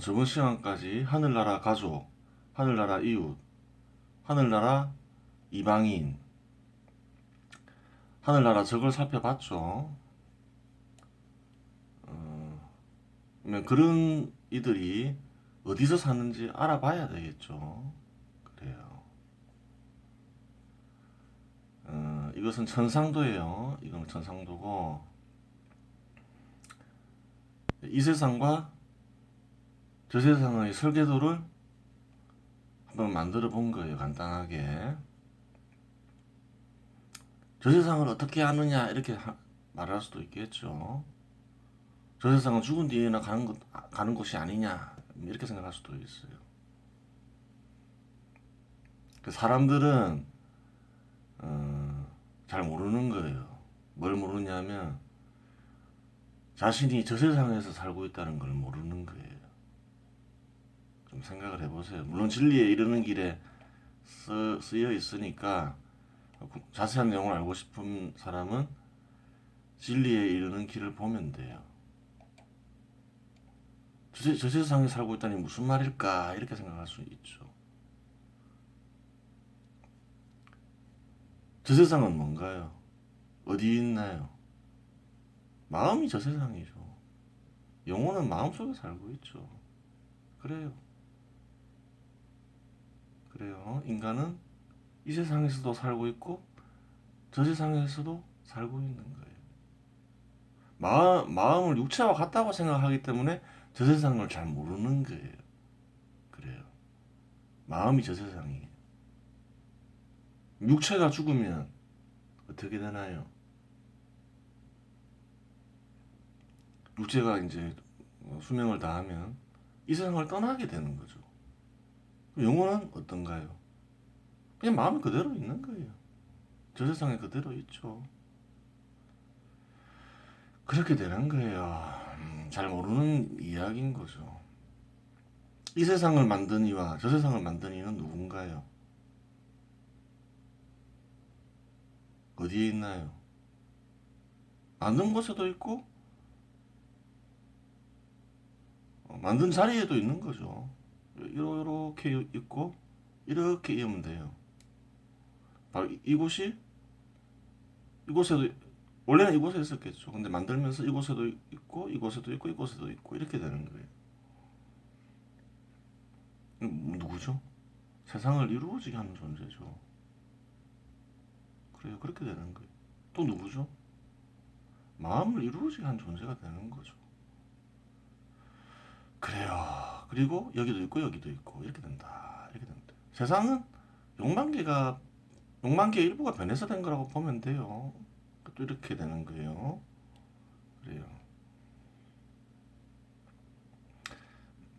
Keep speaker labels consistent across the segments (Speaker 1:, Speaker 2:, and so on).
Speaker 1: 저번 시간까지 하늘나라 가족, 하늘나라 이웃, 하늘나라 이방인, 하늘나라 적을 살펴봤죠. 어, 그러면 그런 이들이 어디서 사는지 알아봐야 되겠죠. 그래요. 어, 이것은 천상도예요. 이건 천상도고 이 세상과 저 세상의 설계도를 한번 만들어 본 거예요. 간단하게. 저 세상을 어떻게 아느냐 이렇게 하- 말할 수도 있겠죠. 저 세상은 죽은 뒤에나 가는 것 가는 곳이 아니냐 이렇게 생각할 수도 있어요. 그 사람들은 어, 잘 모르는 거예요. 뭘 모르냐면 자신이 저 세상에서 살고 있다는 걸 모르는 거예요. 좀 생각을 해보세요. 물론 진리에 이르는 길에 쓰, 쓰여 있으니까 자세한 내용을 알고 싶은 사람은 진리에 이르는 길을 보면 돼요. 저, 세- 저 세상에 살고 있다니 무슨 말일까 이렇게 생각할 수 있죠. 저 세상은 뭔가요? 어디 있나요? 마음이 저 세상이죠. 영혼은 마음속에 살고 있죠. 그래요. 그래요. 인간은 이 세상에서도 살고 있고 저 세상에서도 살고 있는 거예요. 마음, 마음을 육체와 같다고 생각하기 때문에 저 세상을 잘 모르는 거예요. 그래요. 마음이 저 세상이에요. 육체가 죽으면 어떻게 되나요? 육체가 이제 수명을 다하면 이 세상을 떠나게 되는 거죠. 영혼은 어떤가요? 그냥 마음이 그대로 있는 거예요. 저 세상에 그대로 있죠. 그렇게 되는 거예요. 음, 잘 모르는 이야기인 거죠. 이 세상을 만든 이와 저 세상을 만든 이는 누군가요? 어디에 있나요? 만든 곳에도 있고 어, 만든 자리에도 있는 거죠. 이렇게 있고 이렇게 이으면 돼요. 바로 이- 이곳이 이곳에도 원래는 이곳에 있었겠죠. 근데 만들면서 이곳에도 있고 이곳에도 있고 이곳에도 있고 이렇게 되는 거예요. 누구죠? 세상을 이루어지게 하는 존재죠. 그래요. 그렇게 되는 거예요. 또 누구죠? 마음을 이루어지게 하는 존재가 되는 거죠. 그래요. 그리고 여기도 있고 여기도 있고 이렇게 된다. 이렇게 된다. 세상은 욕망계가 욕망계의 일부가 변해서 된 거라고 보면 돼요. 또 이렇게 되는 거예요. 그래요.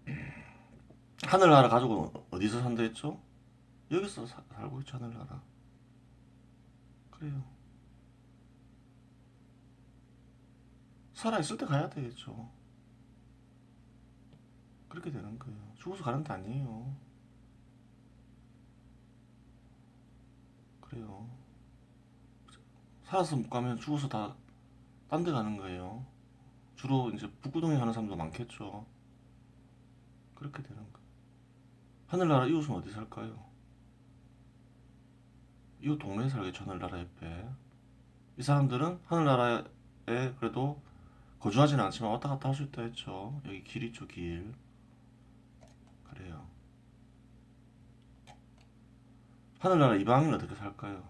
Speaker 1: 하늘나라 가족은 어디서 산다 했죠? 여기서 사- 살고 있죠, 하늘나라. 그래요. 살아있을 때 가야 되겠죠. 그렇게 되는 거예요. 죽어서 가는 게 아니에요. 그래요. 살아서 못 가면 죽어서 다 딴 데 가는 거예요. 주로 이제 북구동에 가는 사람도 많겠죠. 그렇게 되는 거예요. 하늘나라 이웃은 어디 살까요? 이웃 동네에 살겠죠, 하늘나라 옆에. 이 사람들은 하늘나라에 그래도 거주하지는 않지만 왔다 갔다 할 수 있다 했죠. 여기 길 있죠, 길. 그래요. 하늘나라 이방인은 어떻게 살까요?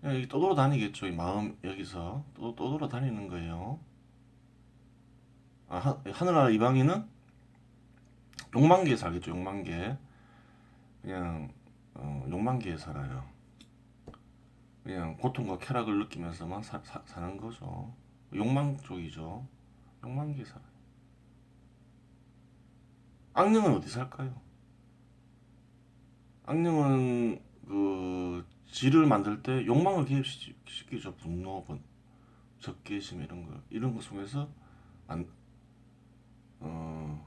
Speaker 1: 그냥 여기 떠돌아 다니겠죠. 이 마음 여기서 또 떠돌아 다니는 거예요. 아, 하, 하늘나라 이방인은 욕망계에 살겠죠. 욕망계. 그냥 어, 욕망계에 살아요. 그냥 고통과 쾌락을 느끼면서만 사, 사, 사는 거죠. 욕망 쪽이죠. 욕망계에 살아요. 악령은 어디 살까요? 악령은 그 질을 만들 때 욕망을 개입시키죠. 분노, 번- 적개심 이런 거 이런 것 속에서 안, 어,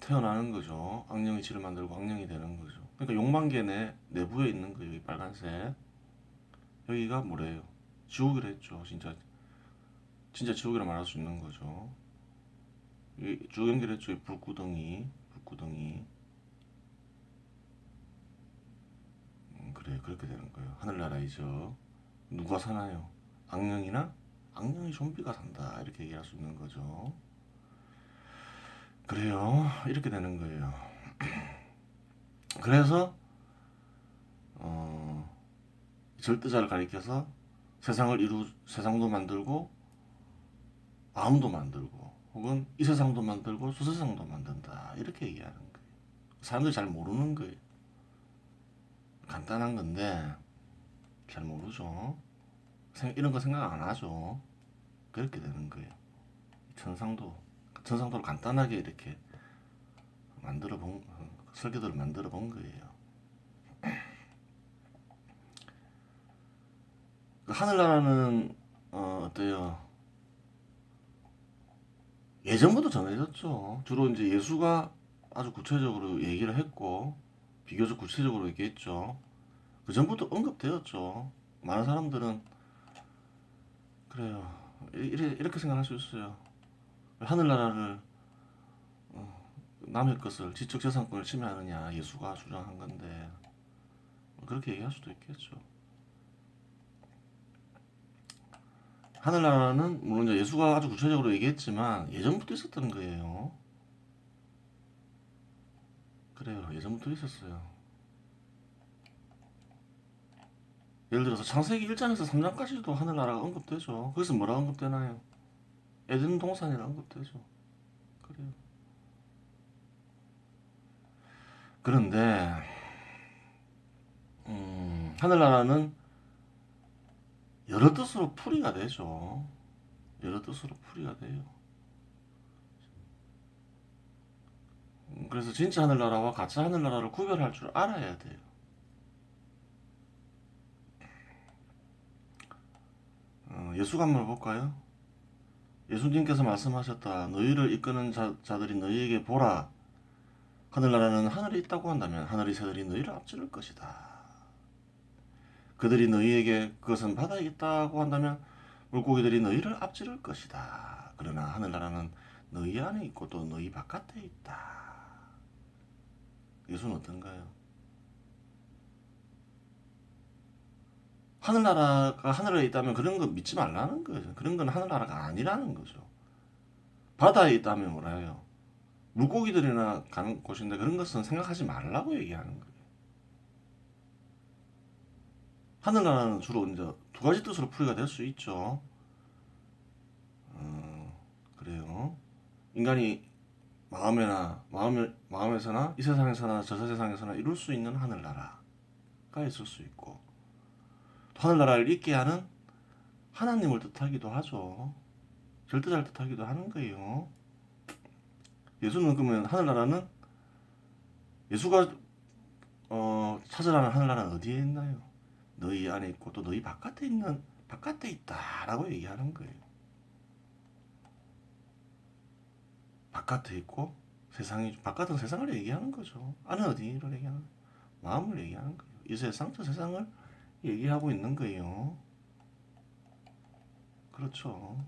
Speaker 1: 태어나는 거죠. 악령이 질을 만들고 악령이 되는 거죠. 그러니까 욕망계 내 내부에 있는 거예요. 이 빨간색 여기가 뭐래요? 지옥이라 했죠. 진짜 진짜 지옥이라 말할 수 있는 거죠. 이쭉 연결했죠. 이 불구덩이, 불구덩이. 음, 그래, 그렇게 되는 거예요. 하늘나라이죠. 누가 사나요? 악령이나 악령이 좀비가 산다. 이렇게 얘기할 수 있는 거죠. 그래요. 이렇게 되는 거예요. 그래서 어, 절대자를 가리켜서 세상을 이루 세상도 만들고 마음도 만들고 혹은 이 세상도 만들고 저 세상도 만든다 이렇게 얘기하는 거예요. 사람들이 잘 모르는 거예요. 간단한 건데 잘 모르죠. 생- 이런 거 생각 안 하죠. 그렇게 되는 거예요. 천상도 천상도를 간단하게 이렇게 만들어 본 설계도를 만들어 본 거예요. 그 하늘나라는 어, 어때요? 예전부터 정해졌죠. 주로 이제 예수가 아주 구체적으로 얘기를 했고 비교적 구체적으로 얘기했죠. 그 전부터 언급되었죠. 많은 사람들은 그래요. 이- 이래, 이렇게 생각할 수 있어요. 하늘나라를 어, 남의 것을 지적 재산권을 침해하느냐 예수가 주장한 건데 그렇게 얘기할 수도 있겠죠. 하늘나라는 물론 예수가 아주 구체적으로 얘기했지만 예전부터 있었던 거예요. 그래요. 예전부터 있었어요. 예를 들어서 창세기 1장에서 3장까지도 하늘나라가 언급되죠. 거기서 뭐라 언급되나요? 에덴 동산이라 언급되죠. 그래요. 그런데 음, 하늘나라는 여러 뜻으로 풀이가 되죠. 여러 뜻으로 풀이가 돼요. 그래서 진짜 하늘나라와 가짜 하늘나라를 구별할 줄 알아야 돼요. 어, 예수가 한번 볼까요? 예수님께서 말씀하셨다. 너희를 이끄는 자, 자들이 너희에게 보라. 하늘나라는 하늘에 있다고 한다면 하늘의 새들이 너희를 앞지를 것이다. 그들이 너희에게 그것은 바다에 있다고 한다면 물고기들이 너희를 앞지를 것이다. 그러나 하늘나라는 너희 안에 있고 또 너희 바깥에 있다. 예수는 어떤가요? 하늘나라가 하늘에 있다면 그런 거 믿지 말라는 거죠. 그런 건 하늘나라가 아니라는 거죠. 바다에 있다면 뭐라요? 물고기들이나 가는 곳인데 그런 것은 생각하지 말라고 얘기하는 거예요. 하늘나라는 주로 이제 두 가지 뜻으로 풀이가 될 수 있죠. 어, 그래요. 인간이 마음에나 마음에 마음에서나 이 세상에서나 저 세상에서나 이룰 수 있는 하늘나라가 있을 수 있고 또 하늘나라를 있게 하는 하나님을 뜻하기도 하죠. 절대자를 뜻하기도 하는 거예요. 예수는 그러면 하늘나라는 예수가 어, 찾으라는 하늘나라는 어디에 있나요? 너희 안에 있고 또 너희 바깥에 있는 바깥에 있다라고 얘기하는 거예요. 바깥에 있고 세상이 바깥은 세상을 얘기하는 거죠. 안은 어디를 얘기하는? 마음을 얘기하는 거예요. 이 세상 저 세상을 얘기하고 있는 거예요. 그렇죠.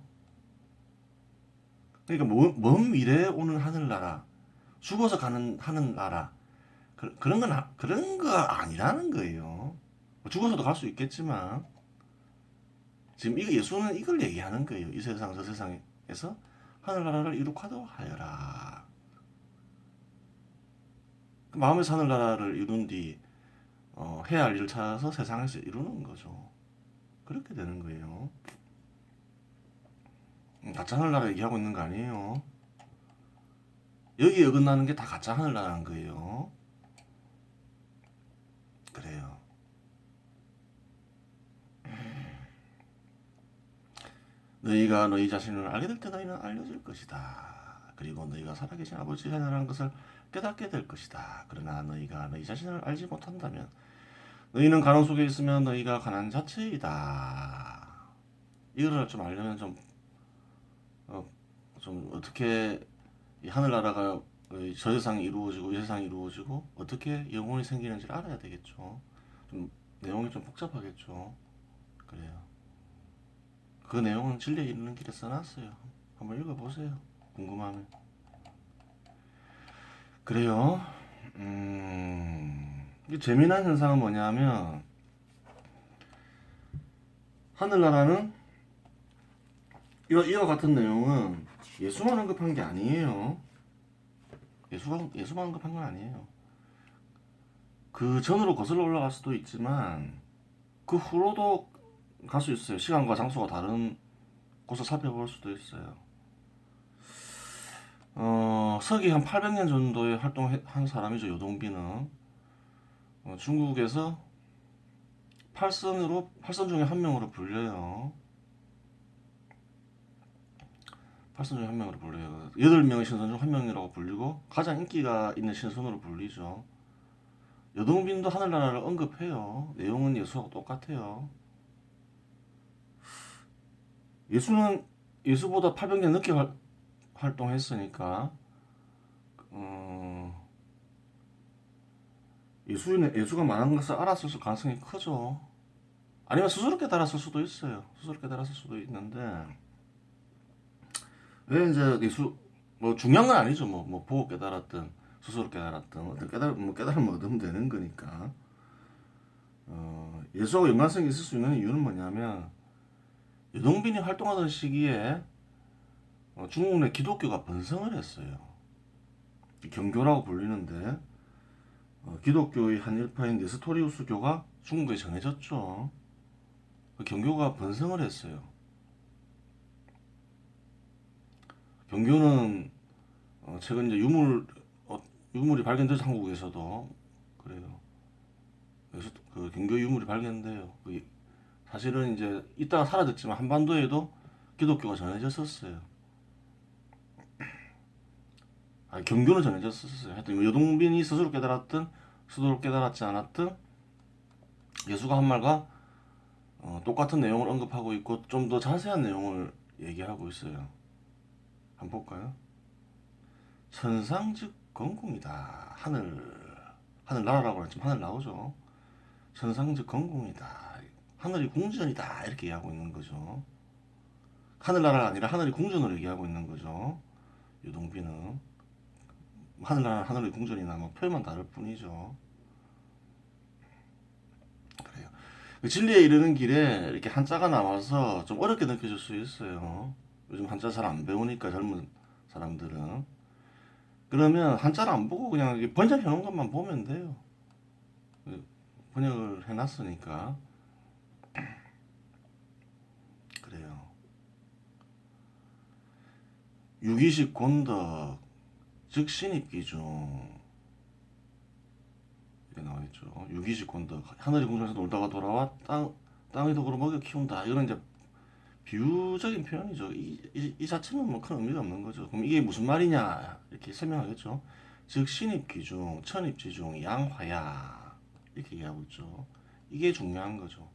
Speaker 1: 그러니까 먼, 먼 미래에 오는 하늘나라, 죽어서 가는 하늘나라 그, 그런 건 아- 그런 거 아니라는 거예요. 뭐 죽어서도 갈 수 있겠지만 지금 이거 예수는 이걸 얘기하는 거예요. 이 세상 저 세상에서 하늘나라를 이룩하도록 하여라. 그 마음에서 하늘나라를 이룬 뒤 어, 해야 할 일을 찾아서 세상에서 이루는 거죠. 그렇게 되는 거예요. 음, 가짜 하늘나라 얘기하고 있는 거 아니에요. 여기에 어긋나는 게 다 가짜 하늘나라는 거예요. 그래요. 너희가 너희 자신을 알게 될 때 너희는 알려질 것이다. 그리고 너희가 살아계신 아버지 하나라는 것을 깨닫게 될 것이다. 그러나 너희가 너희 자신을 알지 못한다면 너희는 가난 속에 있으면 너희가 가난 자체이다. 이거를 좀 알려면 좀, 어, 좀 어떻게 이 하늘나라가 이저 세상이 이루어지고 이 세상이 이루어지고 어떻게 영혼이 생기는지를 알아야 되겠죠. 좀 내용이 좀 복잡하겠죠. 그래요. 그 내용은 진리에 이르는 길에 써놨어요. 한번 읽어보세요. 궁금하면. 그래요. 음, 이게 재미난 현상은 뭐냐면 하늘나라는 이와, 이와 같은 내용은 예수만 언급한 게 아니에요. 예수가 예수만 언급한 건 아니에요. 그 전으로 거슬러 올라갈 수도 있지만 그 후로도 갈 수 있어요. 시간과 장소가 다른 곳을 살펴볼 수도 있어요. 어, 서기 한 800년 정도에 활동한 사람이죠. 요동비는 어, 중국에서 팔선으로 팔선 중에 한 명으로 불려요. 팔선 중에 한 명으로 불려요. 여덟 명의 신선 중 한 명이라고 불리고 가장 인기가 있는 신선으로 불리죠. 여동빈도 하늘나라를 언급해요. 내용은 예수하고 똑같아요. 예수는 예수보다 800년 늦게 활, 활동했으니까 어, 예수는 예수가 많은 것을 알았을 가능성이 크죠. 아니면 스스로 깨달았을 수도 있어요. 스스로 깨달았을 수도 있는데 왜 이제 예수 뭐 중요한 건 아니죠. 뭐, 뭐 보고 깨달았든 스스로 깨달았든 어떤 깨달 뭐 깨달으면 얻으면 되는 거니까. 어, 예수하고 연관성이 있을 수 있는 이유는 뭐냐면 유동빈이 활동하던 시기에 어, 중국 내 기독교가 번성을 했어요. 경교라고 불리는데 어, 기독교의 한 일파인 네스토리우스 교가 중국에 전해졌죠. 그 경교가 번성을 했어요. 경교는 어, 최근 이제 유물 어, 유물이 발견돼서 한국에서도 그래요. 그래서 그 경교 유물이 발견돼요. 그 사실은 이제 이따가 사라졌지만 한반도에도 기독교가 전해졌었어요. 아, 경교는 전해졌었어요. 하여튼 뭐 여동빈이 스스로 깨달았든 스스로 깨달았지 않았든 예수가 한 말과 어, 똑같은 내용을 언급하고 있고 좀 더 자세한 내용을 얘기하고 있어요. 한번 볼까요? 천상즉 건궁이다. 하늘 하늘 나라라고 했지만 하늘 나오죠. 천상즉 건궁이다. 하늘이 궁전이다. 이렇게 얘기하고 있는 거죠. 하늘나라가 아니라 하늘이 궁전으로 얘기하고 있는 거죠. 유동빈은 하늘나라 하늘의 궁전이나 뭐 표현만 다를 뿐이죠. 그래요. 그 진리에 이르는 길에 이렇게 한자가 나와서 좀 어렵게 느껴질 수 있어요. 요즘 한자 잘 안 배우니까 젊은 사람들은 그러면 한자를 안 보고 그냥 번역해 놓은 것만 보면 돼요. 그 번역을 해놨으니까 그래요. 유기식 권덕 즉 신입 기중 이렇게 나와 있죠. 유기식 권덕 하늘이 궁전에서 놀다가 돌아와 땅 땅의 덕으로 먹여 키운다. 이런 이제 비유적인 표현이죠. 이, 이, 이 자체는 뭐 큰 의미가 없는 거죠. 그럼 이게 무슨 말이냐 이렇게 설명하겠죠. 즉 신입 기중, 천입 지중, 양화야 이렇게 얘기하고 있죠. 이게 중요한 거죠.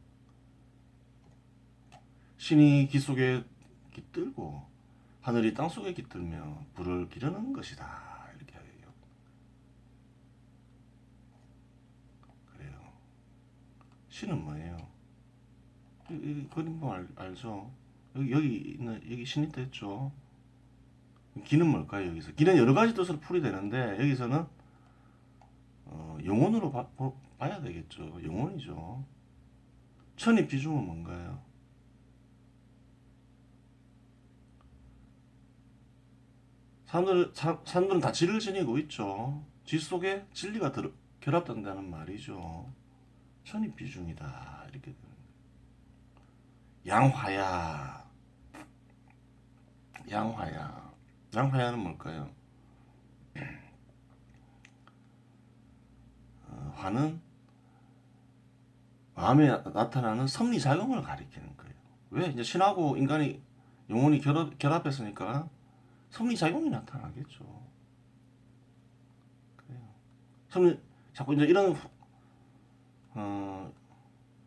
Speaker 1: 신이 기 속에 깃들고 하늘이 땅 속에 깃들며 불을 기르는 것이다 이렇게 해요. 그래요. 신은 뭐예요? 그림 뭐 알, 알죠? 여기 여기 있는 여기 신이 됐죠. 기는 뭘까요 여기서? 기는 여러 가지 뜻으로 풀이 되는데 여기서는 어, 영혼으로 봐, 보- 봐야 되겠죠. 영혼이죠. 천입지중은 뭔가요? 사람들, 사, 사람들은 다 지를 지니고 있죠. 지 속에 진리가 들어, 결합된다는 말이죠. 천입비중이다. 이렇게 되는 거예요. 양화야. 양화야. 양화야는 뭘까요? 어, 화는 마음에 나- 나타나는 섭리작용을 가리키는 거예요. 왜? 이제 신하고 인간이 영혼이 결합, 결합했으니까 섭리작용이 나타나겠죠. 그래요. 섭리, 자꾸 이제 이런, 후- 어,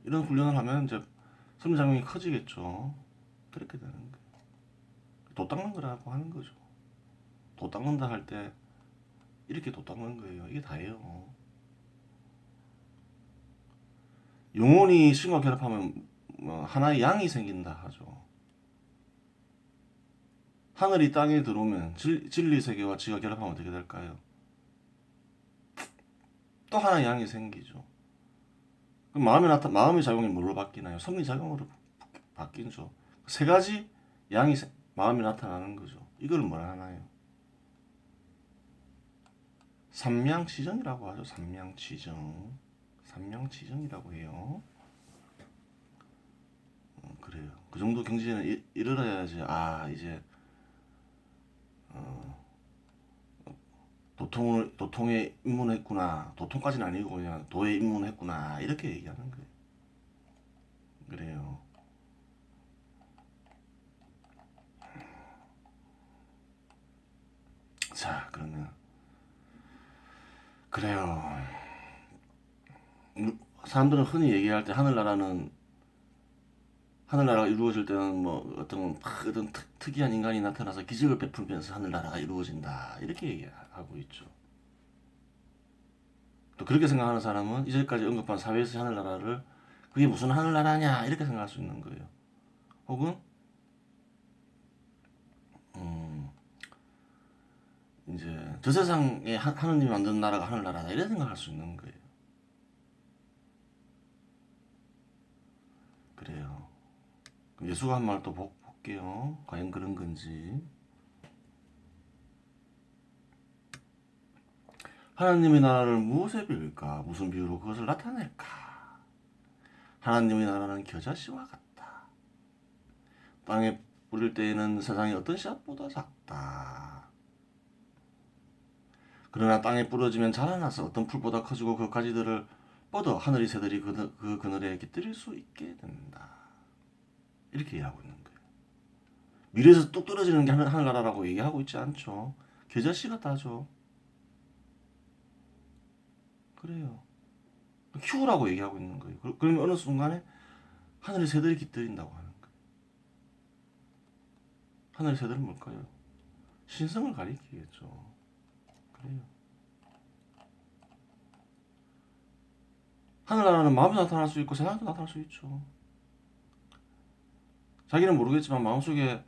Speaker 1: 이런 훈련을 하면 이제 섭리작용이 커지겠죠. 그렇게 되는 거예요. 도 닦는 거라고 하는 거죠. 도 닦는다 할 때 이렇게 도 닦는 거예요. 이게 다예요. 영혼이 신과 결합하면 뭐 하나의 양이 생긴다 하죠. 하늘이 땅에 들어오면 진, 진리 세계와 지가 결합하면 어떻게 될까요? 또 하나의 양이 생기죠. 그럼 마음이 나타 마음의 작용이 뭘로 바뀌나요? 성리 작용으로 바- 바뀌죠. 세 가지 양이 생- 마음이 나타나는 거죠. 이걸 뭐라 하나요? 삼양치정이라고 하죠. 삼양치정. 삼양치정이라고 해요. 어, 그래요. 그 정도 경지에는 이- 이르러야지. 아 이제 어, 도통을 도통에 입문했구나. 도통까지는 아니고 그냥 도에 입문했구나. 이렇게 얘기하는 거예요. 그래요. 자, 그러면 그래요. 음, 사람들은 흔히 얘기할 때 하늘나라는 하늘나라가 이루어질 때는 뭐 어떤 막 어떤 특, 특이한 인간이 나타나서 기적을 베풀면서 하늘나라가 이루어진다 이렇게 얘기하고 있죠. 또 그렇게 생각하는 사람은 이제까지 언급한 사회에서 하늘나라를 그게 무슨 하늘나라냐 이렇게 생각할 수 있는 거예요. 혹은 음 이제 저 세상에 하, 하느님이 만든 나라가 하늘나라다 이렇게 생각할 수 있는 거예요. 그래요. 예수가 한 말 또 볼게요. 과연 그런 건지. 하나님의 나라를 무엇에 비울까? 무슨 비유로 그것을 나타낼까? 하나님의 나라는 겨자씨와 같다. 땅에 뿌릴 때에는 세상의 어떤 씨앗보다 작다. 그러나 땅에 뿌려지면 자라나서 어떤 풀보다 커지고 그 가지들을 뻗어 하늘의 새들이 그, 그 그늘에 깃들일 수 있게 된다. 이렇게 얘기하고 있는 거예요. 미래에서 뚝 떨어지는 게 하늘, 하늘나라라고 얘기하고 있지 않죠. 겨자씨 같다죠. 그래요. 키우라고 얘기하고 있는 거예요. 그- 그러면 어느 순간에 하늘의 새들이 깃들인다고 하는 거예요. 하늘의 새들은 뭘까요? 신성을 가리키겠죠. 그래요. 하늘나라는 마음에 나타날 수 있고 세상에도 나타날 수 있죠. 자기는 모르겠지만 마음속에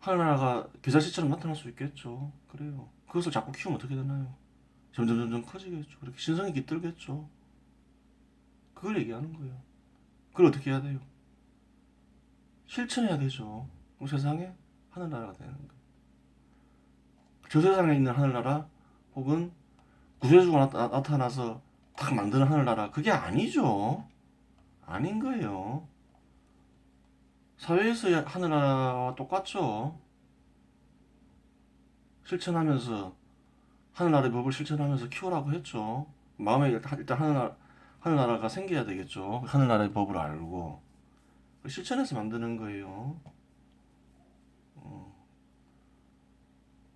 Speaker 1: 하늘나라가 계좌시처럼 나타날 수 있겠죠. 그래요. 그것을 자꾸 키우면 어떻게 되나요? 점점 점점 커지겠죠. 그렇게 신성이 깃들겠죠. 그걸 얘기하는 거예요. 그걸 어떻게 해야 돼요? 실천해야 되죠. 그럼 세상에 하늘나라가 되는 거예요. 저 세상에 있는 하늘나라 혹은 구세주가 나타, 나타나서 딱 만드는 하늘나라 그게 아니죠. 아닌 거예요. 사회에서의 하늘나라와 똑같죠. 실천하면서 하늘나라의 법을 실천하면서 키우라고 했죠. 마음에 일단 하늘나라, 하늘나라가 생겨야 되겠죠. 하늘나라의 법을 알고 실천해서 만드는 거예요. 어.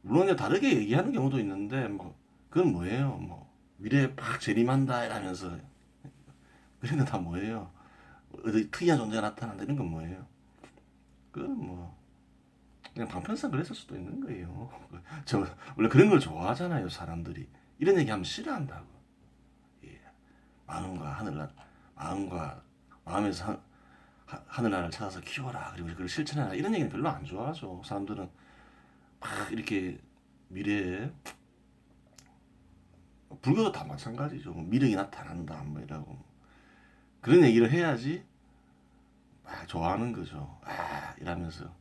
Speaker 1: 물론 다르게 얘기하는 경우도 있는데 뭐 그건 뭐예요? 뭐 미래에 팍 재림한다 이러면서 그런 거다 뭐예요? 어디 특이한 존재가 나타난다 이런 건 뭐예요? 그건 뭐 그냥 방편상 그랬을 수도 있는 거예요. 저 원래 그런 걸 좋아하잖아요 사람들이 이런 얘기하면 싫어한다고. 예. 마음과 하늘나 마음과 마음에서 하, 하, 하늘나라를 찾아서 키워라 그리고 그걸 실천해라 이런 얘기는 별로 안 좋아하죠. 사람들은 막 이렇게 미래에 불교도 다 마찬가지죠. 뭐 미력이 나타난다 뭐 이라고 그런 얘기를 해야지 막 좋아하는 거죠. 아 이러면서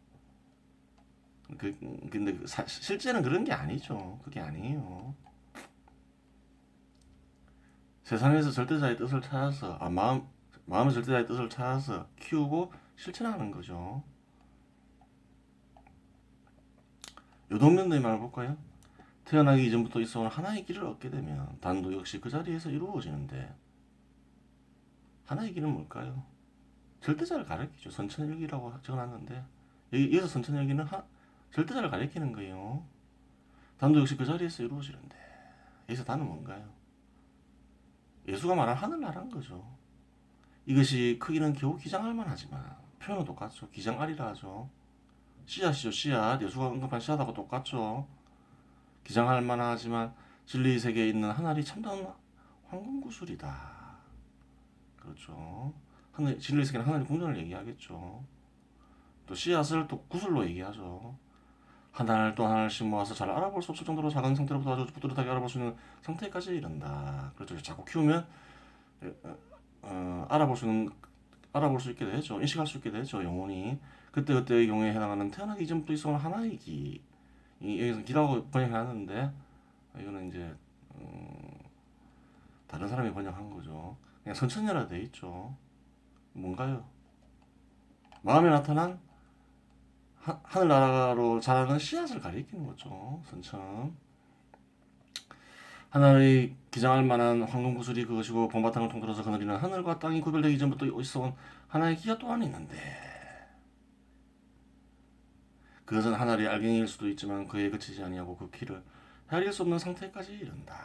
Speaker 1: 그 근데 그 사, 실제는 그런 게 아니죠. 그게 아니에요. 세상에서 절대자의 뜻을 찾아서 아 마음 마음의 절대자의 뜻을 찾아서 키우고 실천하는 거죠. 요동면의 말을 볼까요? 태어나기 이전부터 있어온 하나의 길을 얻게 되면 단도 역시 그 자리에서 이루어지는데 하나의 길은 뭘까요? 절대자를 가리키죠. 선천일기라고 적어놨는데 여기, 여기서 선천일기는 하, 절대자를 가리키는 거예요. 단도 역시 그 자리에서 이루어지는데 여기서 단은 뭔가요? 예수가 말한 하늘나라는 거죠. 이것이 크기는 겨우 기장할 만하지만 표현은 똑같죠. 기장알이라 하죠. 씨앗이죠. 씨앗. 예수가 언급한 씨앗하고 똑같죠. 기장할 만하지만 진리의 세계에 있는 하늘이 참다운 황금 구슬이다. 그렇죠. 하늘 진리의 세계는 하늘의 궁전을 얘기하겠죠. 또 씨앗을 또 구슬로 얘기하죠. 하나를 또 하나씩 모아서 잘 알아볼 수 없을 정도로 작은 상태로부터 아주 뿌듯하게 알아볼 수 있는 상태까지 이른다. 그렇죠. 자꾸 키우면 어, 어, 알아볼 수 있는 알아볼 수 있게 되죠. 인식할 수 있게 되죠. 영혼이 그때 그때의 경우에 해당하는 태어나기 이전부터 있어온 하나의 기. 이 여기서 기라고 번역하는데 이거는 이제 음, 다른 사람이 번역한 거죠. 그냥 선천이라 돼 있죠. 뭔가요? 마음에 나타난 하, 하늘나라로 자라는 씨앗을 가리키는 거죠. 선천. 하나의 기장할 만한 황금 구슬이 그것이고 봄바탕을 통틀어서 그늘이는 하늘과 땅이 구별되기 이전부터 있어온 하나의 기가 또한 있는데 그것은 하나의 알갱이일 수도 있지만 그에 그치지 아니하고 그 키를 헤아릴 수 없는 상태까지 이른다.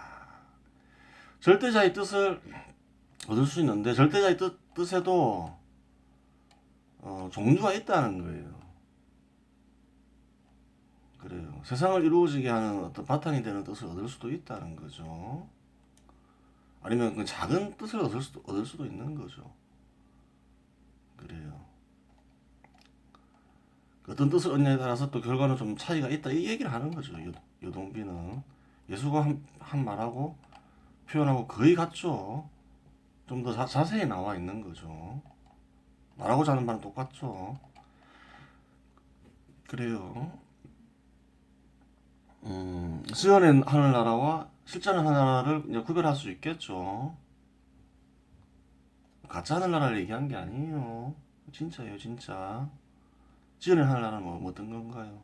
Speaker 1: 절대자의 뜻을 얻을 수 있는데 절대자의 뜻, 뜻에도 어, 종류가 있다는 거예요. 그래요. 세상을 이루어지게 하는 어떤 바탕이 되는 뜻을 얻을 수도 있다는 거죠. 아니면 그 작은 뜻을 얻을 수도, 얻을 수도 있는 거죠. 그래요. 어떤 뜻을 얻냐에 따라서 또 결과는 좀 차이가 있다. 이 얘기를 하는 거죠. 요, 요동비는. 예수가 한, 한 말하고 표현하고 거의 같죠. 좀 더 자세히 나와 있는 거죠. 말하고자 하는 말은 똑같죠. 그래요. 음, 수연의 하늘나라와 실제는 하늘나라를 이제 구별할 수 있겠죠. 가짜 하늘나라를 얘기한 게 아니에요. 진짜예요, 진짜. 지연의 하늘나라는 뭐, 어떤 건가요?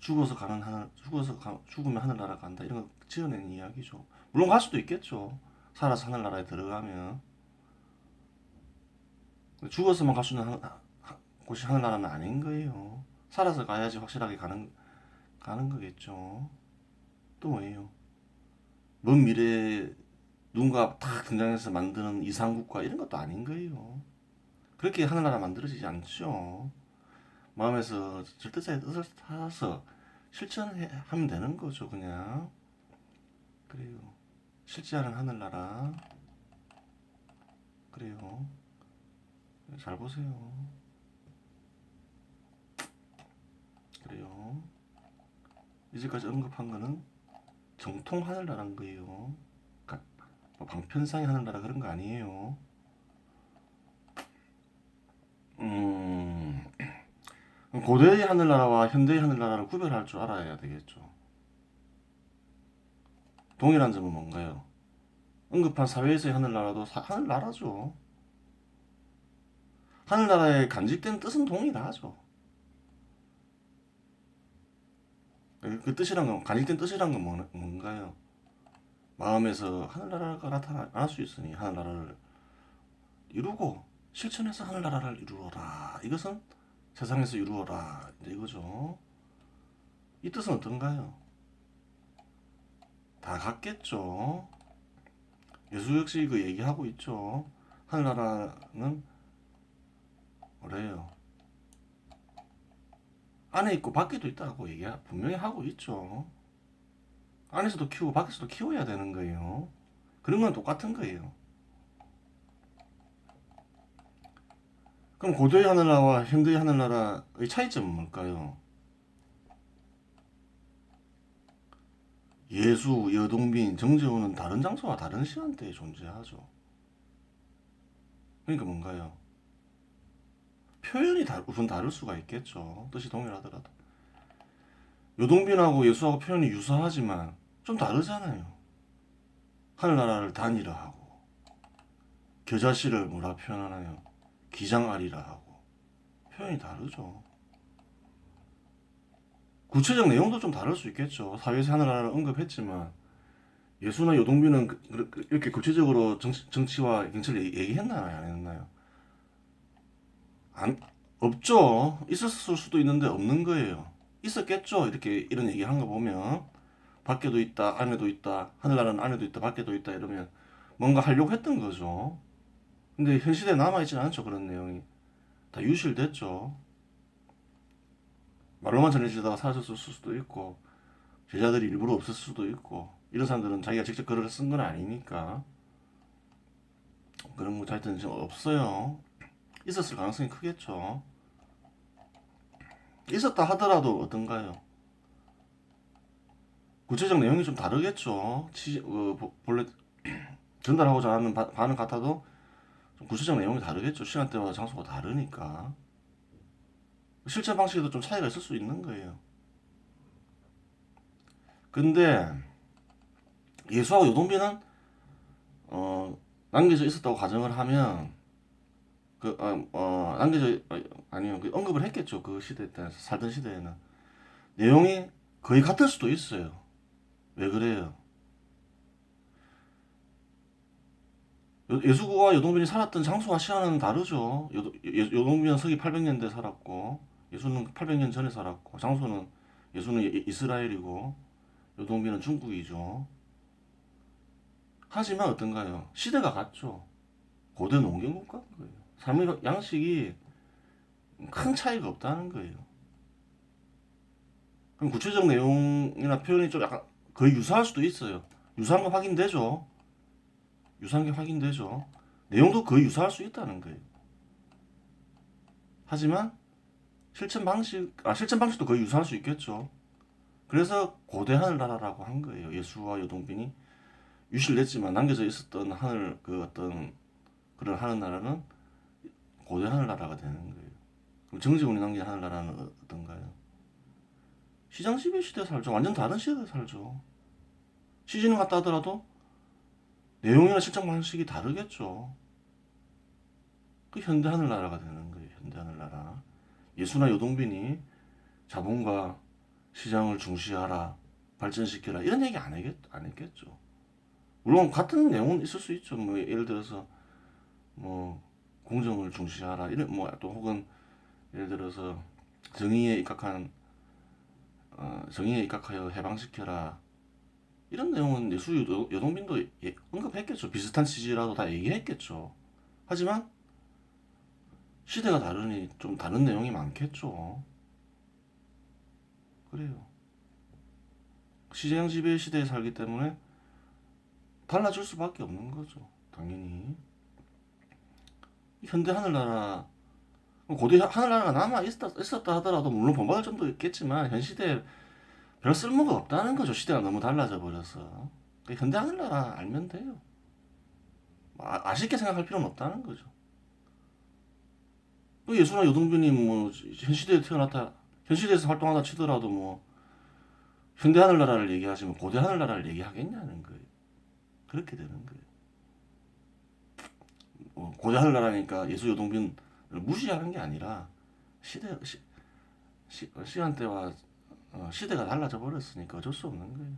Speaker 1: 죽어서 가는 하늘, 죽어서 가, 죽으면 하늘나라 간다. 이런 거 지어낸 이야기죠. 물론 갈 수도 있겠죠. 살아서 하늘나라에 들어가면. 죽어서만 갈 수 있는 하- 하- 곳이 하늘나라는 아닌 거예요. 살아서 가야지 확실하게 가는 가는 거겠죠. 또 뭐예요? 먼 미래에 누군가 탁 등장해서 만드는 이상국가 이런 것도 아닌 거예요. 그렇게 하늘나라 만들어지지 않죠. 마음에서 절대자의 뜻을 따라서 실천하면 되는 거죠, 그냥. 그래요. 실제하는 하늘나라. 그래요. 잘 보세요. 그래요. 이제까지 언급한 거는 정통 하늘나라인 거예요. 그러니까 뭐 방편상의 하늘나라 그런 거 아니에요. 음, 고대의 하늘나라와 현대의 하늘나라를 구별할 줄 알아야 되겠죠. 동일한 점은 뭔가요? 언급한 사회에서의 하늘나라도 사- 하늘나라죠. 하늘나라의 간직된 뜻은 동일하죠. 그, 그 뜻이란 건 간직된 뜻이란 건 뭐, 뭔가요? 마음에서 하늘나라가 나타날 수 있으니 하늘나라를 이루고 실천해서 하늘나라를 이루어라. 이것은 세상에서 이루어라. 이거죠. 이 뜻은 어떤가요? 다 같겠죠. 예수 역시 그 얘기하고 있죠. 하늘나라는 뭐래요? 안에 있고 밖에도 있다고 얘기 분명히 하고 있죠. 안에서도 키우고 밖에서도 키워야 되는 거예요. 그런 건 똑같은 거예요. 그럼 고대의 하늘나라와 현대의 하늘나라의 차이점은 뭘까요? 예수, 여동빈, 정재호는 다른 장소와 다른 시간대에 존재하죠. 그러니까 뭔가요? 표현이 다, 우선 다를 수가 있겠죠. 뜻이 동일하더라도. 요동빈하고 예수하고 표현이 유사하지만 좀 다르잖아요. 하늘나라를 단이라 하고 겨자씨를 뭐라 표현하나요? 기장아리라 하고 표현이 다르죠. 구체적 내용도 좀 다를 수 있겠죠. 사회에서 하늘나라를 언급했지만 예수나 요동빈은 그- 그- 그- 이렇게 구체적으로 정치, 정치와 경찰을 얘기- 얘기했나요? 안 했나요? 안, 없죠. 있었을 수도 있는데 없는 거예요. 있었겠죠. 이렇게 이런 얘기 한 거 보면 밖에도 있다, 안에도 있다, 하늘나라는 안에도 있다, 밖에도 있다 이러면 뭔가 하려고 했던 거죠. 근데 현 시대에 남아있지는 않죠. 그런 내용이 다 유실됐죠. 말로만 전해지다가 사라졌을 수도 있고 제자들이 일부러 없었을 수도 있고 이런 사람들은 자기가 직접 글을 쓴 건 아니니까 그런 거 하여튼 지금 없어요. 있었을 가능성이 크겠죠. 있었다 하더라도 어떤가요? 구체적 내용이 좀 다르겠죠. 치, 어, 보- 본래 전달하고자 하는 바, 반응 같아도 좀 구체적 내용이 다르겠죠. 시간대와 장소가 다르니까. 실천 방식에도 좀 차이가 있을 수 있는 거예요. 근데 예수하고 요동비는 어, 남겨져 있었다고 가정을 하면 그 어, 어, 남겨져 어, 아니요 그 언급을 했겠죠 그 시대 때 살던 시대에는 내용이 거의 같을 수도 있어요. 왜 그래요? 요- 예수구와 요동빈이 살았던 장소와 시간은 다르죠. 요동빈은 서기 800년대 살았고 예수는 800년 전에 살았고 장소는 예수는 이- 이스라엘이고 요동빈은 중국이죠. 하지만 어떤가요? 시대가 같죠. 고대 농경 국가인 거예요. 삶의 양식이 큰 차이가 없다는 거예요. 그럼 구체적 내용이나 표현이 좀 약간 거의 유사할 수도 있어요. 유사한 거 확인되죠. 유사한 게 확인되죠. 내용도 거의 유사할 수 있다는 거예요. 하지만 실천 방식, 아 실천 방식도 거의 유사할 수 있겠죠. 그래서 고대 하늘나라라고 한 거예요. 예수와 요동빈이 유실 냈지만 남겨져 있었던 하늘 그 어떤 그런 하늘나라는 고대 하늘나라가 되는 거예요. 그럼 정지훈이 남긴 하늘나라는 어- 어떤가요? 시장 지배 시대 살죠. 완전 다른 시대에 살죠. 시즌은 같다 하더라도 내용이나 실정 방식이 다르겠죠. 그 현대 하늘나라가 되는 거예요. 현대 하늘나라. 예수나 요동빈이 자본과 시장을 중시하라, 발전시켜라 이런 얘기 안, 했겠, 안 했겠죠. 물론 같은 내용은 있을 수 있죠. 뭐 예를 들어서 뭐 공정을 중시하라 이런 뭐 또 혹은 예를 들어서 정의에 입각한 어, 정의에 입각하여 해방시켜라 이런 내용은 예수 요- 여동빈도 예- 언급했겠죠. 비슷한 취지라도 다 얘기했겠죠. 하지만 시대가 다르니 좀 다른 내용이 많겠죠. 그래요. 시장 지배 시대에 살기 때문에 달라질 수밖에 없는 거죠. 당연히. 현대 하늘나라, 고대 하늘나라가 남아 있었다, 있었다 하더라도 물론 본받을 점도 있겠지만 현 시대에 별 쓸모가 없다는 거죠. 시대가 너무 달라져 버려서. 현대 하늘나라 알면 돼요. 아, 아쉽게 생각할 필요는 없다는 거죠. 그 예수나 요동빈이 뭐 현 시대에 태어났다, 현 시대에서 활동하다 치더라도 뭐 현대 하늘나라를 얘기하지 뭐 고대 하늘나라를 얘기하겠냐는 거예요. 그렇게 되는 거예요. 어, 고대 하늘나라니까 예수 요동빈을 무시하는 게 아니라 시대 시, 시, 어, 시간대와 어, 시대가 달라져 버렸으니까 어쩔 수 없는 거예요.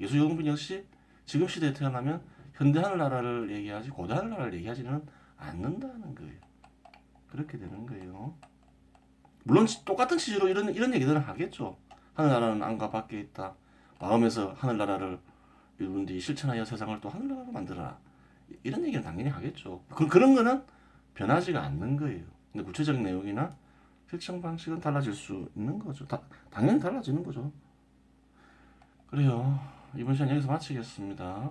Speaker 1: 예수 요동빈 역시 지금 시대에 태어나면 현대 하늘나라를 얘기하지 고대 하늘나라를 얘기하지는 않는다는 거예요. 그렇게 되는 거예요. 물론 지- 똑같은 취지로 이런 이런 얘기들은 하겠죠. 하늘나라는 안과 밖에 있다. 마음에서 하늘나라를 이룬 뒤 실천하여 세상을 또 하늘나라로 만들어라. 이- 이런 얘기는 당연히 하겠죠. 그, 그런 거는 변하지가 않는 거예요. 근데 구체적인 내용이나 실천 방식은 달라질 수 있는 거죠. 다, 당연히 달라지는 거죠. 그래요. 이번 시간 여기서 마치겠습니다.